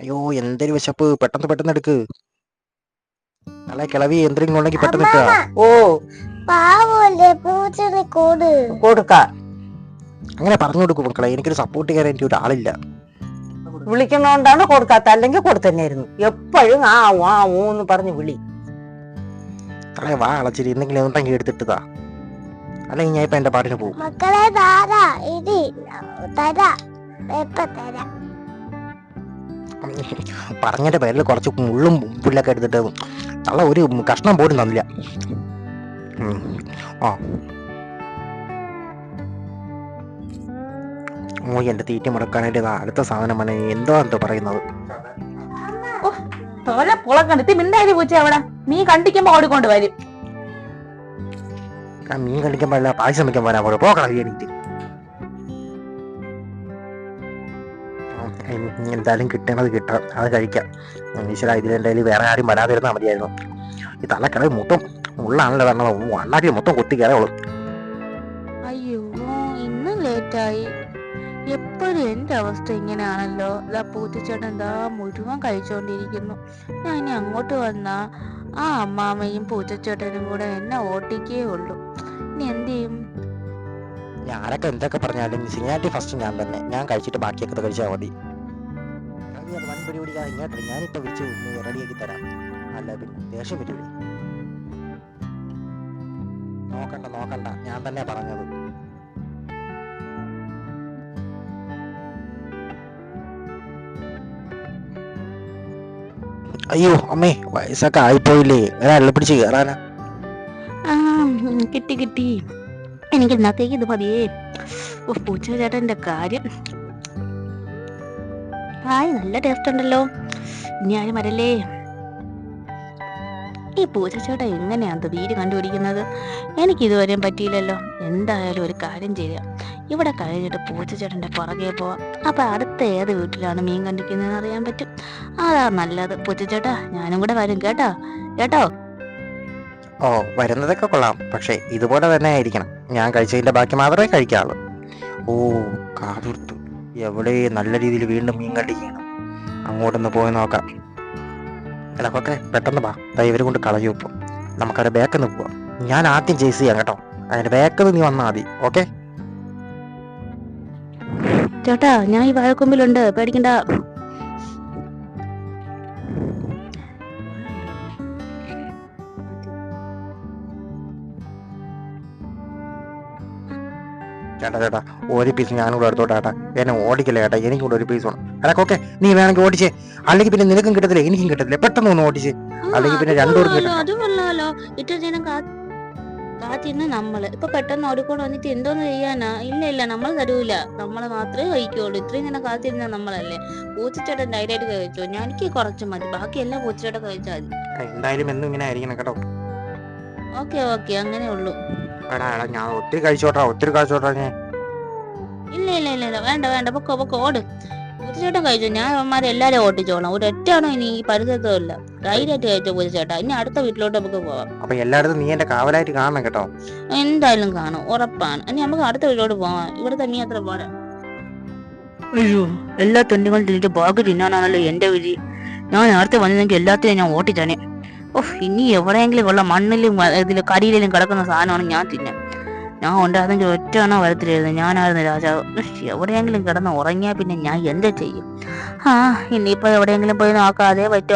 അയ്യോ എന്തൊരു വിശപ്പ്. പെട്ടെന്ന് പെട്ടെന്ന് എടുക്ക്. അല്ലെ കിളവി എന്തെങ്കിലും ഉണ്ടെങ്കിൽ പെട്ടെന്ന് ഓ. പാവല്ലേ പൂച്ചനെ കോട്. കൊടുക്ക. അങ്ങനെ പറഞ്ഞു കൊടുക്കും മക്കളെ. എനിക്കൊരു സപ്പോർട്ട് ചെയ്യാൻ എനിക്ക് ഒരാളില്ല. വിളിക്കുന്നോണ്ടാണ് കൊടുക്കാത്ത. അല്ലെങ്കിൽ കൊടുത്തന്നെയായിരുന്നു. എപ്പോഴും ആ വാ എന്ന് പറഞ്ഞു പറഞ്ഞ് വിളി. തളെ വാ അളച്ചിരി. എന്തെങ്കിലും ഉണ്ടെങ്കിൽ എടുത്തിട്ടതാ. അല്ലെങ്കിൽ ഞാൻ ഇപ്പൊ എന്റെ പാട്ടിന് പോകും മക്കളെ താരാ ഇടി. തരാ. എപ്പ തരാ. പറഞ്ഞതിന്റെ പേരിൽ കുറച്ച് മുള്ളും പുല്ലൊക്കെ എടുത്തിട്ട് തള്ള ഒരു കഷ്ണം പോലും തന്നില്ല. ആ. ഓ എന്റെ തീറ്റ മുടക്കാനായിട്ട് അടുത്ത സാധനം മനെ എന്തോ എന്തോ പറയുന്നത്. തോല പുളക്കണ്ടെത്തി മിണ്ടായി പൂച്ച അവിടെ. നീ കണ്ടിക്കുമ്പോ ഓടിക്കൊണ്ട് വരും. മീൻ കണ്ടിക്കുമ്പോ അല്ല പായസം വെക്കാൻ പോരാ. പോക്കണം എനിക്ക് എന്തായാലും കിട്ടേണ്ടത് കിട്ടാം. അത് കഴിക്കാം. ഈശ്വര ഇതിലെന്തായാലും വേറെ ആരും വരാതിരുന്നാൽ മതിയായിരുന്നു. ഈ തലക്കട മൊത്തം ഉള്ളാണല്ലോ വരണത് വണ്ണാക്കി മൊത്തം കൊത്തി കയറുള്ളൂ അയ്യോ ഇന്ന് ലേറ്റായി. എപ്പോഴും എന്റെ അവസ്ഥ ഇങ്ങനെയാണല്ലോ. ഇതാ പൂത്തിച്ചേട്ടൻ എന്താ മുഴുവൻ കഴിച്ചോണ്ടിരിക്കുന്നു. ഞാൻ ഇനി അങ്ങോട്ട് വന്നാ ആ അമ്മാമ്മയും പൂച്ചച്ചേട്ടനും കൂടെ എന്നെ ഓട്ടിക്കേ ഉള്ളൂ. ഇനി എന്ത് ചെയ്യും? ഞാനൊക്കെ എന്തൊക്കെ പറഞ്ഞാലും സിനിമാറ്റി ഫസ്റ്റ് ഞാൻ തന്നെ. ഞാൻ കഴിച്ചിട്ട് ബാക്കിയൊക്കെ കഴിച്ചാൽ മതി. അത് വൻ പിടിപിടിക്കാതെ ഇങ്ങോട്ട് ഞാനിപ്പോൾ വിളിച്ച് റെഡിയാക്കി തരാം. അല്ല പിന്നെ ദേഷ്യം പറ്റൂലേ നോക്കണ്ട നോക്കണ്ട. ഞാൻ തന്നെ പറഞ്ഞത്. അയ്യോ അമ്മേ വയസ്സൊക്കെ ആയിപ്പോയില്ലേ. ഒരാളെ പിടിച്ച് കയറാനാ കിട്ടി കിട്ടി. എനിക്ക് ഇന്നത്തേക്ക് ഇത് മതിയേ. ഓ പൂച്ചച്ചേട്ടന്റെ കാര്യം ഹായ് നല്ല ടേസ്റ്റ് ഉണ്ടല്ലോ. ഇനി ആരും വരല്ലേ? ഈ പൂച്ചച്ചേട്ടൻ എങ്ങനെയാണ് വീട് കണ്ടുപിടിക്കുന്നത്? എനിക്ക് ഇതുവരെയും പറ്റിയില്ലല്ലോ. എന്തായാലും ഒരു കാര്യം ചെയ്യാം. ഇവിടെ കഴിഞ്ഞിട്ട് പൂച്ചച്ചേട്ടന്റെ പുറകെ പോവാം. അപ്പോൾ അടുത്ത ഏത് വീട്ടിലാണ് മീൻ കണ്ടിരിക്കുന്നതെന്ന് അറിയാൻ പറ്റും. അതാ നല്ലത്. പൂച്ചച്ചേട്ടാ ഞാനും കൂടെ വരും കേട്ടോ. കേട്ടോ? ഓ വരുന്നതൊക്കെ കൊള്ളാം. പക്ഷേ ഇതുപോലെ തന്നെ ആയിരിക്കണം. ഞാൻ കഴിച്ചതിന്റെ ബാക്കി മാത്രമേ കഴിക്കാവുള്ളൂ. ഓ കാതുർത്തു എവിടെ നല്ല രീതിയിൽ വീണ്ടും മീൻ കണ്ടിരിക്കണം അങ്ങോട്ടൊന്ന് പോയി നോക്കാം. എടാ ഓക്കെ പെട്ടെന്ന് വാ. ദാ ഇവരെ കൊണ്ട് കളഞ്ഞു ഇപ്പം. നമുക്കവിടെ ബാക്കിൽ പോവാം. ഞാൻ ആദ്യം ചേസ് ചെയ്യാം കേട്ടോ. അതിന്റെ ബാക്കിൽ നീ വന്നാൽ മതി. ഓക്കെ ചേട്ടാ ഞാൻ ഈ വാഴക്കൊമ്പിലുണ്ട് പേടിക്കണ്ട. ചേട്ടാ ചേട്ടാ ഒരു പീസ് ഞാനും കൂടെ എടുത്തോട്ടെ ചേട്ടാ. എന്നെ ഓടിക്കില്ല ചേട്ടാ. എനിക്കും കൂടെ ഒരു പീസ് വേണം. എടാ ഓക്കെ നീ വേണമെങ്കിൽ ഓടിച്ചേ. അല്ലെങ്കിൽ പിന്നെ നിനക്കും കിട്ടത്തില്ല എനിക്കും കിട്ടത്തില്ല. പെട്ടെന്ന് ഒന്ന് ഓടിച്ചേ. അല്ലെങ്കിൽ പിന്നെ രണ്ടുപേർക്കും ഇത്ര കാത്തിരുന്ന് നമ്മൾ. ഇപ്പൊ പെട്ടെന്ന് ഓടിക്കൊണ്ട് വന്നിട്ട് എന്തോന്ന് ചെയ്യാനാ? ഇല്ല ഇല്ല നമ്മൾ തരൂല. നമ്മളെ മാത്രമേ കഴിക്കുള്ളൂ. ഇത്രയും നേരം കാത്തിരുന്ന നമ്മളല്ലേ. പൂച്ചച്ചേട്ടൻ ഡയറക്റ്റ് കഴിച്ചോ? ഞാൻ എനിക്ക് കുറച്ച് മതി. ബാക്കി എല്ലാം പൂച്ചച്ചേട്ടൻ കഴിച്ചാൽ മതി. എന്തായാലും എന്നും ഇങ്ങനെ ആയിരിക്കണം കേട്ടോ. Okay okay. അങ്ങനെ ഉള്ളൂ എടാ എടാ ഞാൻ ഒത്തിരി കഴിച്ചോട്ടാ ഒത്തിരി കഴിച്ചോട്ടാ ഞാൻ ഇല്ല ഇല്ല ഇല്ല ഇല്ല വേണ്ട വേണ്ട പൊക്കോ പൊക്കോ ഓട്. പൂച്ചച്ചേട്ടൻ കഴിച്ചു? ഞാൻ അവന്മാരെ എല്ലാവരും ഓട്ടിച്ചോളാം. ഒരു ഒറ്റാണോ ഇനി ഈ പരിസരത്തും ഇല്ല. ധൈര്യമായിട്ട് കഴിച്ചോ പൂച്ചച്ചേട്ടാ ഇനി അടുത്ത വീട്ടിലോട്ട് നമുക്ക് പോവാം. അപ്പൊ എല്ലായിടത്തും നീ എന്റെ കാവലായിട്ട് കാണണം കേട്ടോ. എന്തായാലും കാണും ഉറപ്പാണ്. ഇനി നമുക്ക് അടുത്ത വീട്ടിലോട്ട് പോവാം. ഇവിടുത്തെ നീ അത്ര പോരാ. അയ്യോ എല്ലാ തെണ്ടുകളും തിന്നിട്ട് ബാഗ് തിന്നാനാണല്ലോ എന്റെ വിധി. ഞാൻ നേരത്തെ വന്നിരുന്നെങ്കിൽ എല്ലാത്തിനും ഞാൻ ഓട്ടിച്ചാനെ. ഓഹ് ഇനി എവിടെയെങ്കിലും ഉള്ള മണ്ണിലും ഇതിൽ കരിയിലും കിടക്കുന്ന സാധനമാണ് ഞാൻ തിന്നാൻ ഞാൻ ഉണ്ടായിരുന്നെങ്കിൽ ഒറ്റ എണ്ണം വരത്തില്ലായിരുന്നു ഞാനായിരുന്നു രാജാവ്. എവിടെയെങ്കിലും കിടന്ന് ഉറങ്ങിയാൽ പിന്നെ ഞാൻ എന്താ ചെയ്യും? ആ ഇനിയിപ്പോൾ എവിടെയെങ്കിലും പോയി നോക്കാതെ പറ്റും?